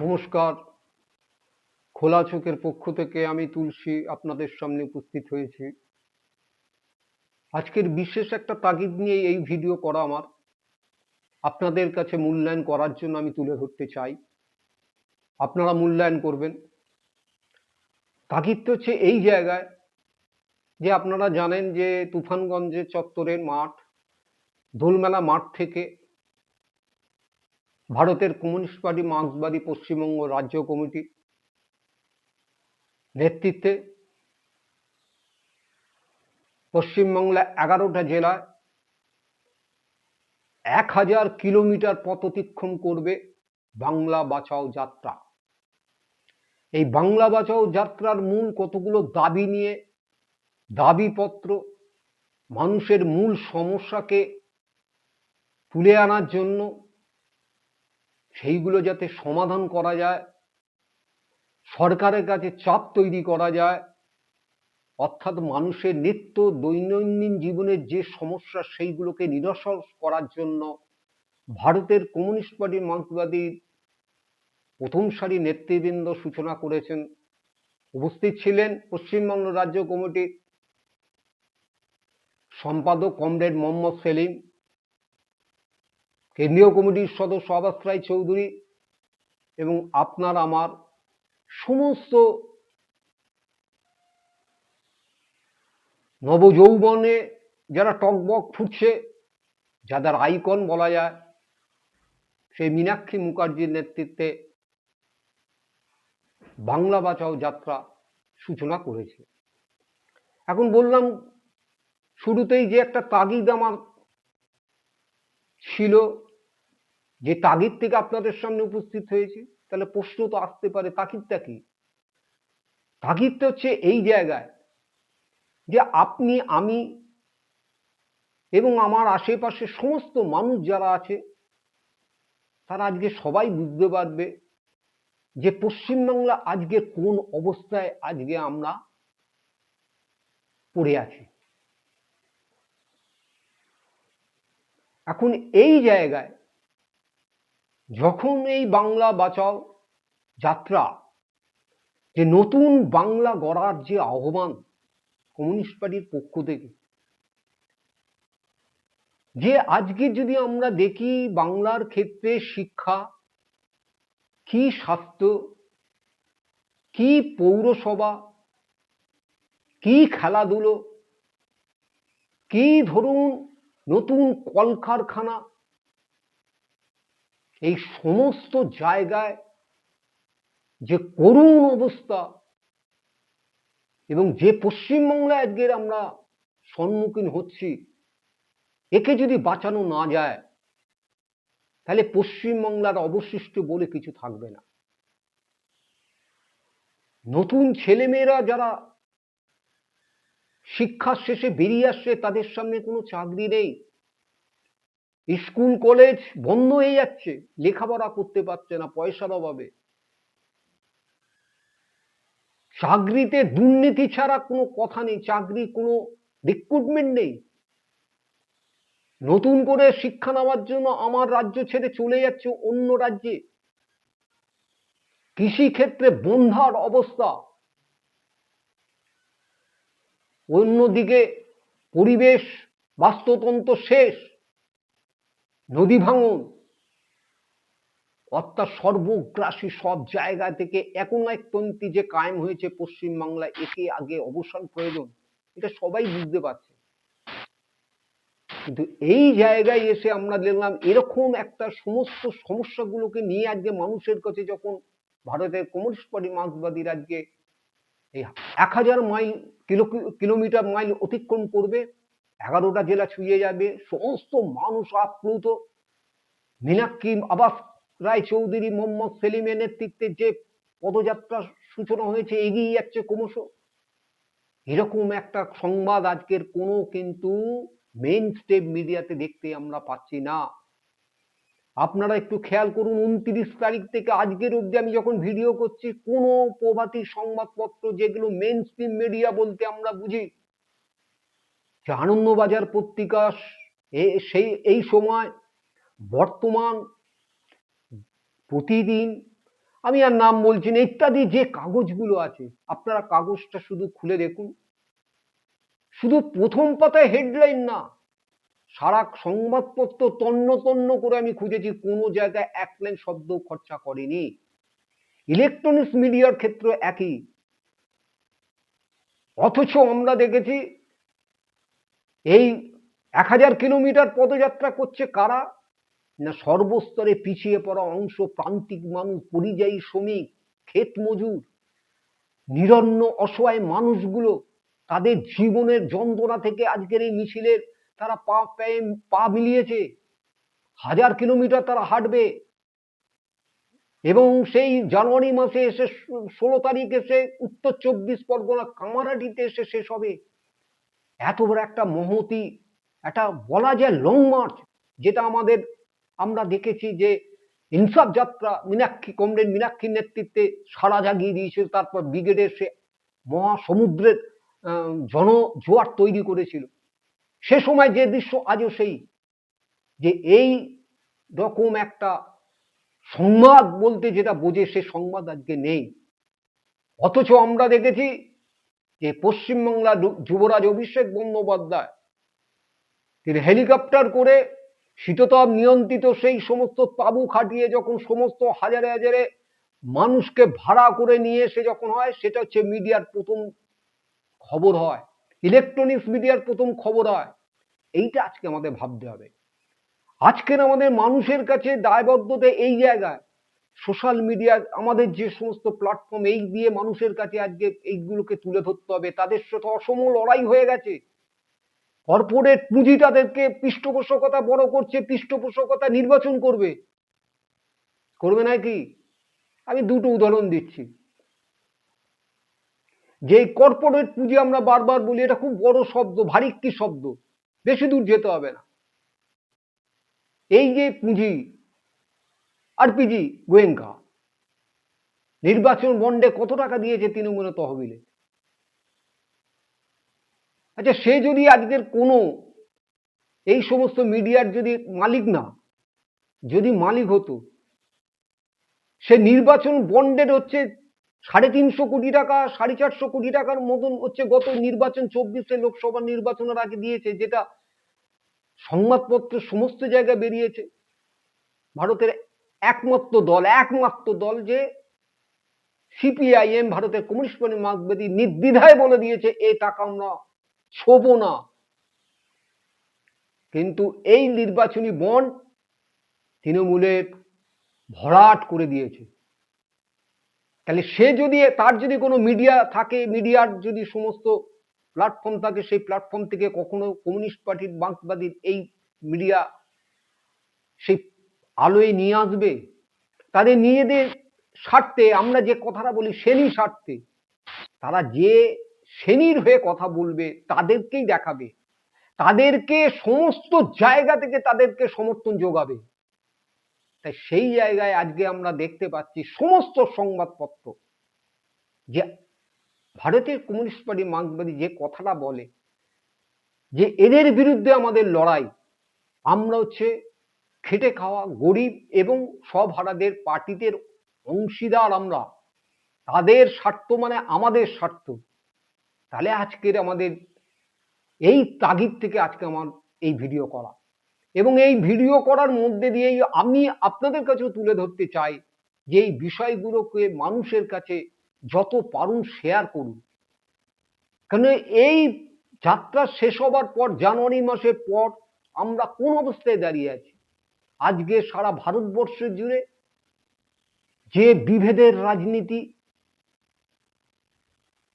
নমস্কার। খোলা চোখের পক্ষ থেকে আমি তুলসী আপনাদের সামনে উপস্থিত হয়েছি। আজকের বিশেষ একটা তাগিদ নিয়ে এই ভিডিও করা আমার। আপনাদের কাছে মূল্যায়ন করার জন্য আমি তুলে ধরতে চাই। আপনারা মূল্যায়ন করবেন। তাগিদটা হচ্ছে এই জায়গায় যে আপনারা জানেন যে তুফানগঞ্জের চত্বরের মাঠ, দোলমেলা মাঠ থেকে ভারতের কমিউনিস্ট পার্টি মার্ক্সবাদী পশ্চিমবঙ্গ রাজ্য কমিটি নেতৃত্বে পশ্চিমবাংলা এগারোটা জেলায় এক হাজার কিলোমিটার পথ অতিক্রম করবে বাংলা বাঁচাও যাত্রা। এই বাংলা বাঁচাও যাত্রার মূল কতগুলো দাবি নিয়ে দাবিপত্র মানুষের মূল সমস্যাকে তুলে আনার জন্য সেইগুলো যাতে সমাধান করা যায়, সরকারের কাছে চাপ তৈরি করা যায়, অর্থাৎ মানুষের নিত্য দৈনন্দিন জীবনের যে সমস্যা সেইগুলোকে নিরসন করার জন্য ভারতের কমিউনিস্ট পার্টির মার্ক্সবাদীর প্রথম সারি নেতৃবৃন্দ সূচনা করেছেন। উপস্থিত ছিলেন পশ্চিমবঙ্গ রাজ্য কমিটির সম্পাদক কমরেড মোহাম্মদ সেলিম। কেন্দ্রীয় কমিটির সদস্য আবাস রায় চৌধুরী এবং আপনার আমার সমস্ত নবযৌবনে যারা টকবক ফুটছে, যাদের আইকন বলা যায়, সেই মীনাক্ষী মুখার্জির নেতৃত্বে বাংলা বাঁচাও যাত্রা সূচনা করেছে। এখন বললাম, শুরুতেই যে একটা তাগিদ আমার ছিল যে তাগিদ থেকে আপনাদের সামনে উপস্থিত হয়েছি, তাহলে প্রশ্ন তো আসতে পারে, তাগিদটা কি? তাগিদটা হচ্ছে এই জায়গায় যে আপনি, আমি এবং আমার আশেপাশে সমস্ত মানুষ যারা আছে, তারা আজকে সবাই বুঝতে পারবে যে পশ্চিমবাংলা আজকে কোন অবস্থায় আজকে আমরা পড়ে আছি। এখন এই জায়গায় যখন এই বাংলা বাঁচাও যাত্রা, যে নতুন বাংলা গড়ার যে আহ্বান কমিউনিস্ট পার্টির পক্ষ থেকে, যে আজকে যদি আমরা দেখি বাংলার ক্ষেত্রে শিক্ষা, কি স্বাস্থ্য, কি পৌরসভা, কি খেলাধুলো, কি ধরুন নতুন কলকারখানা এই সমস্ত জায়গায় যে করুণ অবস্থা এবং যে পশ্চিমবাংলায় আজকের আমরা সম্মুখীন হচ্ছি, একে যদি বাঁচানো না যায়, তাহলে পশ্চিমবাংলার অবশিষ্ট বলে কিছু থাকবে না। নতুন ছেলেমেয়েরা যারা শিক্ষা শেষে বেরিয়ে আসছে, তাদের সামনে কোনো চাকরি নেই। স্কুল, কলেজ বন্ধ হয়ে যাচ্ছে। লেখাপড়া করতে পারছে না পয়সার অভাবে। চাকরিতে দুর্নীতি ছাড়া কোনো কথা নেই, চাকরি কোনো রিক্রুটমেন্ট নেই। নতুন করে শিক্ষা নেওয়ার জন্য আমার রাজ্য ছেড়ে চলে যাচ্ছে অন্য রাজ্যে। কৃষি ক্ষেত্রে বন্ধার অবস্থা। অন্যদিকে পরিবেশ বাস্তুতন্ত্র শেষ। নদী ভাঙন। অর্থাৎ সর্বগ্রাসী সব জায়গা থেকে এক তন্ত্রী যে কায়েম হয়েছে পশ্চিমবাংলায়, একে আগে অবসান প্রয়োজন। এটা সবাই বুঝতে পারছে। কিন্তু এই জায়গায় এসে আমরা দেখলাম, এরকম একটা সমস্ত সমস্যাগুলোকে নিয়ে আজকে মানুষের কাছে যখন ভারতের কমিউনিস্ট পার্টি মার্ক্সবাদীর আজকে এই এক হাজার মাইল কিলো কিলোমিটার মাইল অতিক্রম করবে এগারোটা জেলা ছুঁয়ে যাবে, সমস্ত মানুষ আপ্লুত। মীনাক্ষী আবাস রায় চৌধুরী, মোহাম্মদ সেলিমের নেতৃত্বে যে পদযাত্রা সূচনা হয়েছে, এগিয়ে যাচ্ছে ক্রমশ। এরকম একটা সংবাদ আজকের কোনো কিন্তু মেন স্টেপ মিডিয়াতে দেখতে আমরা পাচ্ছি না। আপনারা একটু খেয়াল করুন, উনত্রিশ তারিখ থেকে আজকের অবধি আমি যখন ভিডিও করছি, কোনো প্রভাতী সংবাদপত্র যেগুলো মেন স্ট্রিম মিডিয়া বলতে আমরা বুঝি আনন্দবাজার পত্রিকা সেই, এই সময় বর্তমান প্রতিদিন, আমি আর নাম বলছি না, ইত্যাদি যে কাগজগুলো আছে, আপনারা কাগজটা শুধু খুলে দেখুন। শুধু প্রথম পাতায় হেডলাইন না, সারা সংবাদপত্র তন্ন তন্ন করে আমি খুঁজেছি, কোনো জায়গায় এক লাইন শব্দ খরচা করেনি। ইলেকট্রনিক্স মিডিয়ার ক্ষেত্রে একই। অথচ আমরা দেখেছি এই এক হাজার কিলোমিটার পদযাত্রা করছে কারা? না সর্বস্তরে পিছিয়ে পড়া অংশ প্রান্তিক মানুষ, পরিযায়ী শ্রমিক, ক্ষেত মজুর, নিরন্ন অসহায় মানুষগুলো, তাদের জীবনের যন্ত্রণা থেকে আজকের এই মিছিলের তারা পা পায়ে, পা মিলিয়েছে। হাজার কিলোমিটার তারা হাঁটবে। এবং সেই জানুয়ারি মাসে এসে ষোলো তারিখ এসে উত্তর চব্বিশ পরগনা কামারাটিতে এসে শেষ হবে। এত বড় একটা মহতি, একটা বলা যায় লং মার্চ যেটা আমাদের, আমরা দেখেছি যে ইনসাফ যাত্রা, মীনাক্ষী, কমরেড মীনাক্ষীর নেতৃত্বে সারা জাগিয়ে দিয়েছিল, তারপর ব্রিগেডের সে মহাসমুদ্রের জন জোয়ার তৈরি করেছিল। সে সময় যে দৃশ্য আজও সেই, যে এই রকম একটা সংবাদ বলতে যেটা বোঝে সে সংবাদ আজকে নেই। অথচ আমরা দেখেছি যে পশ্চিমবাংলা যুবরাজ অভিষেক বন্দ্যোপাধ্যায়, তিনি হেলিকপ্টার করে শীততাপ নিয়ন্ত্রিত সেই সমস্ত তাবু খাটিয়ে যখন সমস্ত হাজারে হাজারে মানুষকে ভাড়া করে নিয়ে এসে যখন হয়, সেটা হচ্ছে মিডিয়ার প্রথম খবর হয়। ইলেকট্রনিক্স মিডিয়ার প্রথম খবর হয়। এইটা আজকে আমাদের ভাবতে হবে। আজকের আমাদের মানুষের কাছে দায়বদ্ধতা এই জায়গায়। সোশ্যাল মিডিয়া আমাদের যে সমস্ত প্ল্যাটফর্ম এই দিয়ে মানুষের কাছে আজকে এইগুলোকে তুলে ধরতে হবে, তাদের সাথে অসম লড়াই হয়ে গেছে। কর্পোরেট পুঁজি তাদেরকে পৃষ্ঠপোষকতা বড় করছে, পৃষ্ঠপোষকতা নির্বাচন করবে। করবে নাকি আমি দুটো উদাহরণ দিচ্ছি। যে কর্পোরেট পুঁজি আমরা বারবার বলি, এটা খুব বড় শব্দ, ভারী কি শব্দ। বেশি দূর যেতে হবে না। এই যে পুঁজি আরপিজি গোয়েঙ্কা নির্বাচন বন্ডে কত টাকা দিয়েছে তৃণমূলের তহবিলে? আচ্ছা সে যদি আজকের কোনো এই সমস্ত মিডিয়ার যদি মালিক না, যদি মালিক হতো, সে নির্বাচন বন্ডের হচ্ছে সাড়ে তিনশো কোটি টাকা, সাড়ে চারশো কোটি টাকার মতন হচ্ছে গত নির্বাচন চব্বিশে লোকসভা নির্বাচনের আগে দিয়েছে, যেটা সংবাদপত্র সমস্ত জায়গায় বেরিয়েছে। ভারতের একমাত্র দল একমাত্র দল যে সিপিআইএম, ভারতের কমিউনিস্ট পার্টি মার্কসবাদী নির্দ্বিধায় বলে দিয়েছে এই টাকা আমরা ছোব না। কিন্তু এই নির্বাচনী বন তৃণমূলের ভরাট করে দিয়েছে। তাহলে সে যদি, তার যদি কোনো মিডিয়া থাকে, মিডিয়ার যদি সমস্ত প্ল্যাটফর্ম থাকে, সেই প্ল্যাটফর্ম থেকে কখনো কমিউনিস্ট পার্টির বাঁকবাদীর এই মিডিয়া, সেই আলোয় নিয়ে আসবে। তাদের নিজেদের স্বার্থে আমরা যে কথাটা বলি শ্রেণি স্বার্থে, তারা যে শ্রেণির হয়ে কথা বলবে তাদেরকেই দেখাবে। তাদেরকে সমস্ত জায়গা থেকে তাদেরকে সমর্থন যোগাবে। তাই সেই জায়গায় আজকে আমরা দেখতে পাচ্ছি সমস্ত সংবাদপত্র। যে ভারতের কমিউনিস্ট পার্টি মার্ক্সবাদী যে কথাটা বলে, যে এদের বিরুদ্ধে আমাদের লড়াই, আমরা হচ্ছে খেটে খাওয়া গরিব এবং সব হারাদের পার্টিদের অংশীদার আমরা। তাদের স্বার্থ মানে আমাদের স্বার্থ। তাহলে আজকের আমাদের, এই তাগিদ থেকে আজকে আমার এই ভিডিও করা। এবং এই ভিডিও করার মধ্যে দিয়েই আমি আপনাদের কাছেও তুলে ধরতে চাই যে এই বিষয়গুলোকে মানুষের কাছে যত পারুন শেয়ার করুন। কারণ এই যাত্রা শেষ হবার পর, জানুয়ারি মাসের পর আমরা কোন অবস্থায় দাঁড়িয়ে আছি? আজকে সারা ভারতবর্ষ জুড়ে যে বিভেদের রাজনীতি,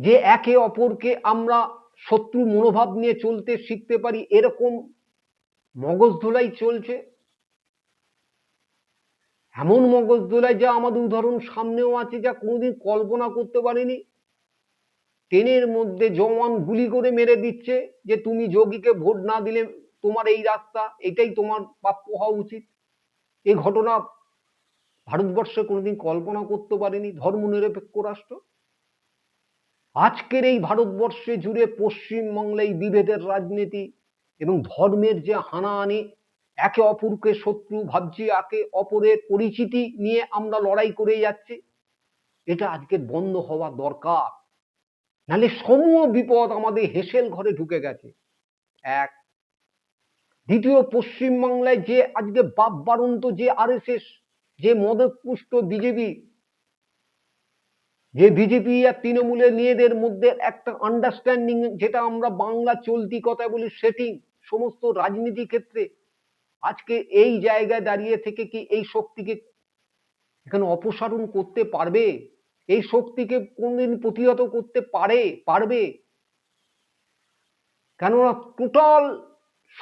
যে একে অপরকে আমরা শত্রু মনোভাব নিয়ে চলতে শিখতে পারি, এরকম মগজ ধোলাই চলছে। এমন মগজ ধোলাই যা আমাদের উদাহরণ সামনেও আছে, যা কোনোদিন কল্পনা করতে পারিনি। ট্রেনের মধ্যে জওয়ান গুলি করে মেরে দিচ্ছে যে তুমি যোগীকে ভোট না দিলে তোমার এই রাস্তা, এটাই তোমার প্রাপ্য হওয়া উচিত। এই ঘটনা ভারতবর্ষে কোনোদিন কল্পনা করতে পারেনি, ধর্মনিরপেক্ষ রাষ্ট্র। আজকের এই ভারতবর্ষে জুড়ে পশ্চিমবাংলায় বিভেদের রাজনীতি এবং ধর্মের যে হানাহানি, একে অপরকে শত্রু ভাবছি, একে অপরের পরিচিতি নিয়ে আমরা লড়াই করে যাচ্ছি, এটা আজকে বন্ধ হওয়া দরকার। নাহলে সমূহ বিপদ আমাদের হেসেল ঘরে ঢুকে গেছে। এক দ্বিতীয় পশ্চিমবাংলায় যে আজকে বাপ বারন্ত, যে আরএসএস, যে মদতপুষ্ট বিজেপি, যে বিজেপি আর তৃণমূলের মেয়েদের মধ্যে একটা আন্ডারস্ট্যান্ডিং যেটা আমরা বাংলা চলতি কথায় বলি সেটিং সমস্ত রাজনীতি ক্ষেত্রে, আজকে এই জায়গায় দাঁড়িয়ে থেকে কি এই শক্তিকে এখানে অপসারণ করতে পারবে? এই শক্তিকে কোনদিন প্রতিহত করতে পারে, পারবে? কেননা টোটাল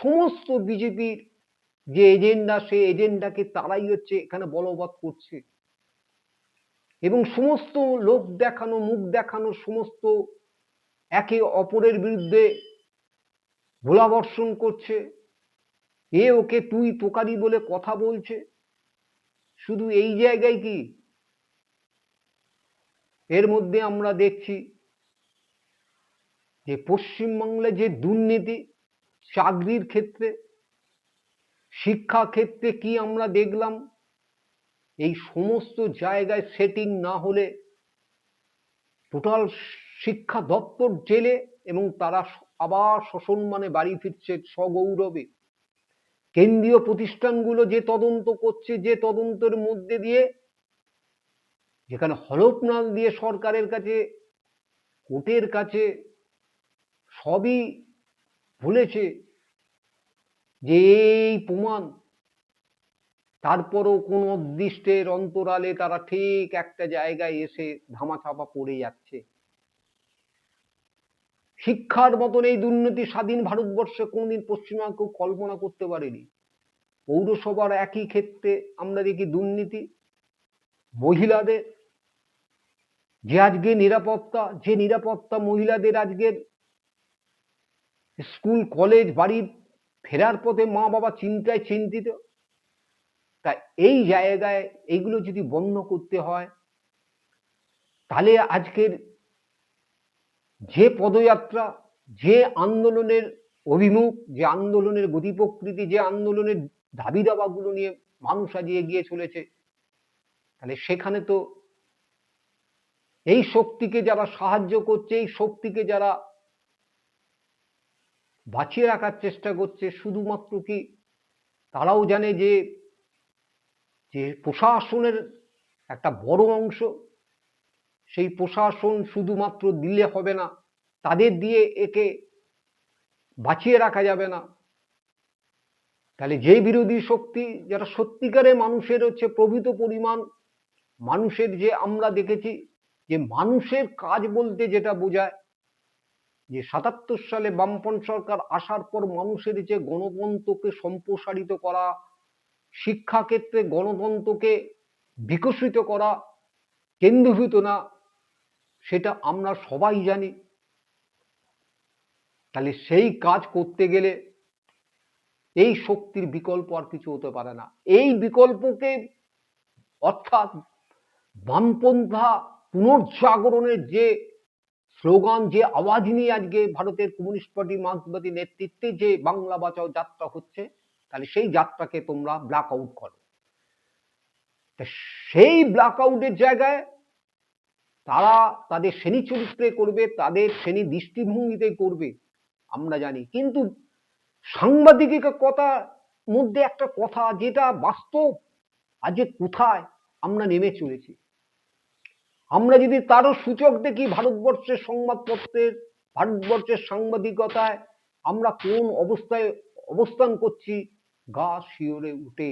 সমস্ত বিজেপির যে এজেন্ডা সে এজেন্ডাকে তারাই হচ্ছে এখানে বলবৎ করছে। এবং সমস্ত লোক দেখানো, মুখ দেখানো, সমস্ত একে অপরের বিরুদ্ধে গোলাবর্ষণ করছে। এ ওকে তুই তোকারি বলে কথা বলছে। শুধু এই জায়গায় কি? এর মধ্যে আমরা দেখছি যে পশ্চিমবাংলায় যে দুর্নীতি চাকরির ক্ষেত্রে, শিক্ষা ক্ষেত্রে কি আমরা দেখলাম? এই সমস্ত জায়গায় সেটিং না হলে টোটাল শিক্ষা দপ্তর জেলে এবং তারা আবার সসম্মানে বাড়ি ফিরছে সগৌরবে কেন্দ্রীয় প্রতিষ্ঠানগুলো যে তদন্ত করছে, যে তদন্তের মধ্যে দিয়ে যেখানে হলফনাল দিয়ে সরকারের কাছে, কোর্টের কাছে সবই বলেছে যে এই প্রমাণ, তারপরও কোন অদৃষ্টের অন্তরালে তারা ঠিক একটা জায়গায় এসে ধামাচাপা পড়ে যাচ্ছে। শিক্ষার মতন এই দুর্নীতি স্বাধীন ভারতবর্ষে কোনদিন পশ্চিমবঙ্গ কল্পনা করতে পারেনি। পৌরসভার একই ক্ষেত্রে আমরা দেখি দুর্নীতি, মহিলাদের যে আজকে নিরাপত্তা, যে নিরাপত্তা মহিলাদের আজকের স্কুল, কলেজ বাড়ি ফেরার পথে মা বাবা চিন্তায় চিন্তিত। তা এই জায়গায় এইগুলো যদি বন্ধ করতে হয়, তাহলে আজকের যে পদযাত্রা, যে আন্দোলনের অভিমুখ, যে আন্দোলনের গতি প্রকৃতি যে আন্দোলনের দাবি দাবাগুলো নিয়ে মানুষ আজ এগিয়ে চলেছে, তাহলে সেখানে তো এই শক্তিকে যারা সাহায্য করছে, এই শক্তিকে যারা বাঁচিয়ে রাখার চেষ্টা করছে শুধুমাত্র কি তারাও জানে যে যে প্রশাসনের একটা বড় অংশ, সেই প্রশাসন শুধুমাত্র দিলে হবে না, তাদের দিয়ে একে বাঁচিয়ে রাখা যাবে না। তাহলে যে বিরোধী শক্তি যারা সত্যিকারে মানুষের হচ্ছে প্রভূত পরিমাণ, মানুষের যে আমরা দেখেছি, যে মানুষের কাজ বলতে যেটা বোঝায় যে সাতাত্তর সালে বামপন্থ সরকার আসার পর মানুষের যে গণতন্ত্রকে সম্প্রসারিত করা, শিক্ষাক্ষেত্রে গণতন্ত্রকে বিকশিত করা, কেন্দ্রীভূত না, সেটা আমরা সবাই জানি। তাহলে সেই কাজ করতে গেলে এই শক্তির বিকল্প আর কিছু হতে পারে না। এই বিকল্পকে অর্থাৎ বামপন্থা পুনর্জাগরণের যে স্লোগান যে আওয়াজ নিয়ে আজকে ভারতের কমিউনিস্ট পার্টি মার্ক্সবাদী নেতৃত্বে যে বাংলা বাঁচাও যাত্রা হচ্ছে, তাহলে সেই যাত্রাকে তোমরা ব্ল্যাক আউট করো। সেই ব্ল্যাক আউটের জায়গায় তারা তাদের শ্রেণি চরিত্রে করবে, তাদের শ্রেণি দৃষ্টিভঙ্গিতে করবে, আমরা জানি। কিন্তু সাংবাদিকতার মধ্যে একটা কথা, যেটা বাস্তব আজকে কোথায় আমরা নেমে চলেছি। আমরা যদি তারও সূচক দেখি ভারতবর্ষের সংবাদপত্রের, ভারতবর্ষের সাংবাদিকতায়, আমরা কোন অবস্থায় অবস্থান করছি, গা শিওরে উঠে।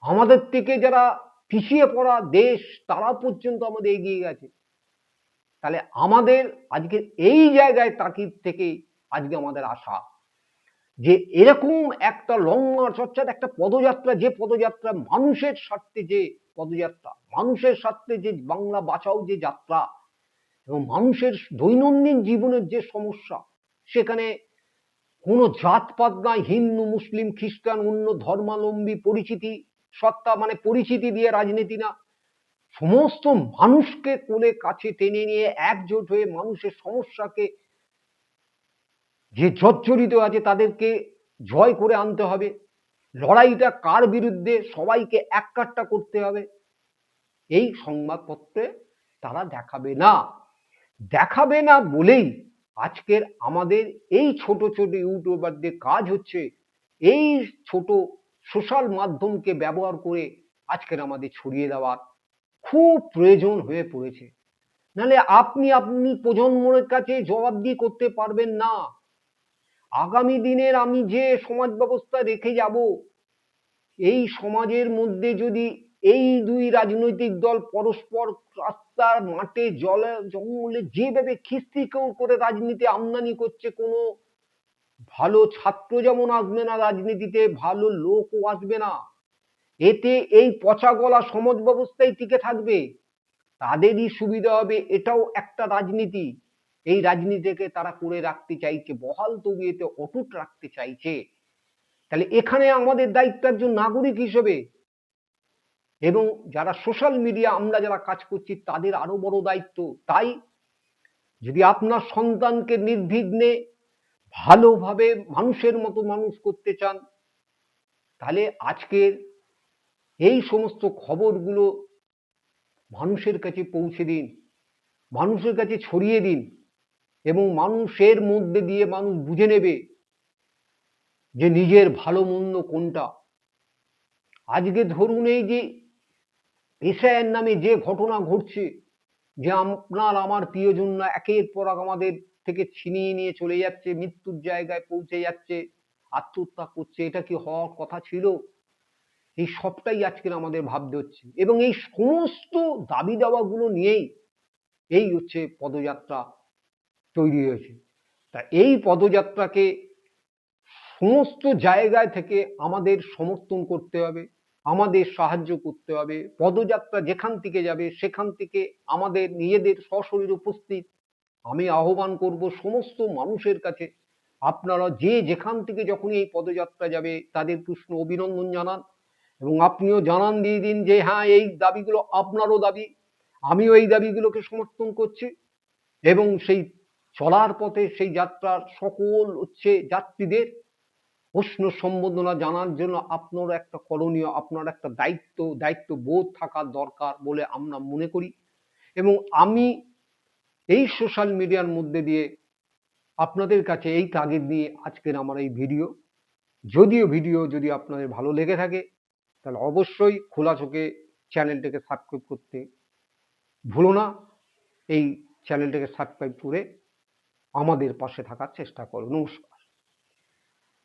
আমাদের থেকে যারা পিছিয়ে পড়া দেশ তারা পর্যন্ত আমাদের এগিয়ে গেছে। তাহলে আমাদের আজকে এই জায়গায় তাকিদ থেকে আজকে আমাদের আশা। যে এরকম একটা লং মার্চ অর্থাৎ একটা পদযাত্রা, যে পদযাত্রা মানুষের স্বার্থে যে পদযাত্রা, মানুষের স্বার্থে যে বাংলা বাঁচাও যে যাত্রা এবং মানুষের দৈনন্দিন জীবনের যে সমস্যা, সেখানে কোনো জাতপাত নাই হিন্দু, মুসলিম, খ্রিস্টান, অন্য ধর্মাবলম্বী পরিচিতি, সত্তা মানে পরিচিতি দিয়ে রাজনীতি না। সমস্ত মানুষকে কোলে কাছে টেনে নিয়ে একজোট হয়ে মানুষের সমস্যাকে যে জর্জরিত আছে তাদেরকে জয় করে আনতে হবে। লড়াইটা কার বিরুদ্ধে সবাইকে এক কাট্টা করতে হবে? এই সংবাদপত্রে তারা দেখাবে না। দেখাবে না বলেই আজকের আমাদের এই ছোট ছোট ইউটিউবারদের কাজ হচ্ছে এই ছোট সোশ্যাল মাধ্যমকে ব্যবহার করে আজকের আমাদের ছড়িয়ে দেওয়ার। খুব প্রয়োজন হয়ে পড়েছে। নাহলে আপনি আপনি প্রজন্মের কাছে জবাবদিহি করতে পারবেন না। আগামী দিনের আমি যে সমাজ ব্যবস্থা রেখে যাব, এই সমাজের মধ্যে যদি এই দুই রাজনৈতিক দল পরস্পর রাস্তার মাঠে জলে, জঙ্গলে যেভাবে খিস্তি কেউ করে রাজনীতি আমদানি করছে, কোনো ভালো ছাত্র যেমন আসবে না রাজনীতিতে, ভালো লোকও আসবে না। এতে এই পচা গলা সমাজ ব্যবস্থাই টিকে থাকবে, তাদেরই সুবিধা হবে, এটাও একটা রাজনীতি। এই রাজনীতিকে তারা করে রাখতে চাইছে, বহাল তবিয়েতে অটুট রাখতে চাইছে। তাহলে এখানে আমাদের দায়িত্ব একজন নাগরিক হিসেবে। এবং যারা সোশ্যাল মিডিয়া আমরা যারা কাজ করছি, তাদের আরও বড় দায়িত্ব। তাই যদি আপনার সন্তানকে নির্বিঘ্নে ভালোভাবে মানুষের মতো মানুষ করতে চান, তাহলে আজকের এই সমস্ত খবরগুলো মানুষের কাছে পৌঁছে দিন, মানুষের কাছে ছড়িয়ে দিন। এবং মানুষের মধ্যে দিয়ে মানুষ বুঝে নেবে যে নিজের ভালো মন্দ কোনটা। আজকে ধরুন এই যে এশায়ের নামে যে ঘটনা ঘটছে, যে আপনার আমার প্রিয়জনরা একের পর এক আমাদের থেকে ছিনিয়ে নিয়ে চলে যাচ্ছে, মৃত্যুর জায়গায় পৌঁছে যাচ্ছে, আত্মহত্যা করছে, এটা কি হওয়ার কথা ছিল? এই সবটাই আজকের আমাদের ভাবতে হচ্ছে। এবং এই সমস্ত দাবি দাওয়াগুলো নিয়েই এই হচ্ছে পদযাত্রা তৈরি হয়েছে। তা এই পদযাত্রাকে সমস্ত জায়গায় থেকে আমাদের সমর্থন করতে হবে, আমাদের সাহায্য করতে হবে, পদযাত্রা যেখান থেকে যাবে সেখান থেকে আমাদের নিজেদের সশরীর উপস্থিত। আমি আহ্বান করব সমস্ত মানুষের কাছে, আপনারা যে যেখান থেকে যখনই এই পদযাত্রা যাবে তাদের প্রশ্ন অভিনন্দন জানান এবং আপনিও জানান দিয়ে দিন যে হ্যাঁ এই দাবিগুলো আপনারও দাবি, আমিও এই দাবিগুলোকে সমর্থন করছি এবং সেই চলার পথে সেই যাত্রার সকল হচ্ছে যাত্রীদের প্রশ্ন সম্বোধনা জানার জন্য আপনার একটা করণীয়, আপনার একটা দায়িত্ব দায়িত্ব বোধ থাকার দরকার বলে আমরা মনে করি। এবং আমি এই সোশ্যাল মিডিয়ার মধ্যে দিয়ে আপনাদের কাছে এই তাগিদ নিয়ে আজকের আমার এই ভিডিও যদিও ভিডিও যদি আপনাদের ভালো লেগে থাকে, তাহলে অবশ্যই খোলা চোখে চ্যানেলটাকে সাবস্ক্রাইব করতে ভুলো না। এই চ্যানেলটাকে সাবস্ক্রাইব করে আমাদের পাশে থাকার চেষ্টা করো নমস্কার।